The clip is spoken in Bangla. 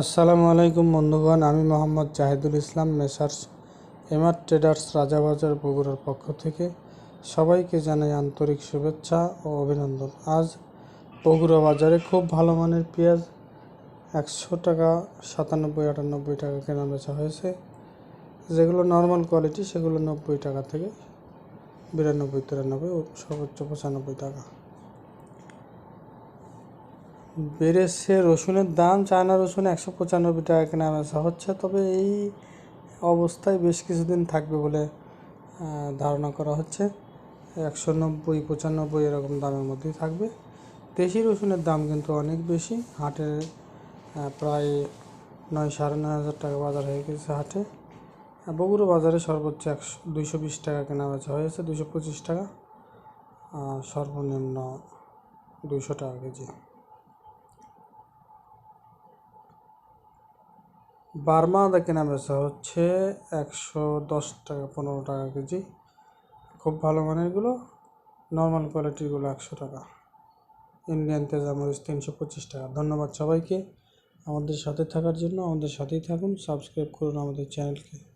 আসসালামু আলাইকুম বন্ধুগণ, আমি Mohammad Zahidul Islam, messrs MR traders Rajabazar বগুড়ার পক্ষ থেকে সবাইকে জানাই আন্তরিক শুভেচ্ছা ও অভিনন্দন। আজ বগুড়া বাজারে খুব ভালো মানের পেঁয়াজ একশো টাকা সাতানব্বই, আটানব্বই টাকা কেনা বেচা হয়েছে। যেগুলো নর্মাল কোয়ালিটি সেগুলো নব্বই টাকা থেকে বিরানব্বই, তিরানব্বই সর্বোচ্চ পঁচানব্বই টাকা। বেড়েছে রসুনের দাম চায়না রসুন একশো পঁচানব্বই টাকা কেনা বেচা হচ্ছে। তবে এই অবস্থায় বেশ কিছুদিন থাকবে বলে ধারণা করা হচ্ছে। একশো নব্বই, পঁচানব্বই এরকম দামের মধ্যেই থাকবে। দেশি রসুনের দাম কিন্তু অনেক বেশি। হাটে প্রায় নয় সাড়ে নয় হাজার টাকা বাজার হয়ে গেছে হাটে। বগুড়া বাজারে সর্বোচ্চ একশো, দুইশো বিশ টাকা কেনা বেচা হয়েছে, দুইশো পঁচিশ টাকা। সর্বনিম্ন দুইশো টাকা কেজি। বার্মা আদা কেনা হচ্ছে একশো দশ টাকা, পনেরো টাকা কেজি। খুব ভালো মানেরগুলো নর্মাল কোয়ালিটিগুলো একশো টাকা। ইন্ডিয়ান তেজামরিচ তিনশো পঁচিশ টাকা। ধন্যবাদ সবাইকে। আমাদের সাথে থাকার জন্য আমাদের সাথেই থাকুন। সাবস্ক্রাইব করুন আমাদের চ্যানেলকে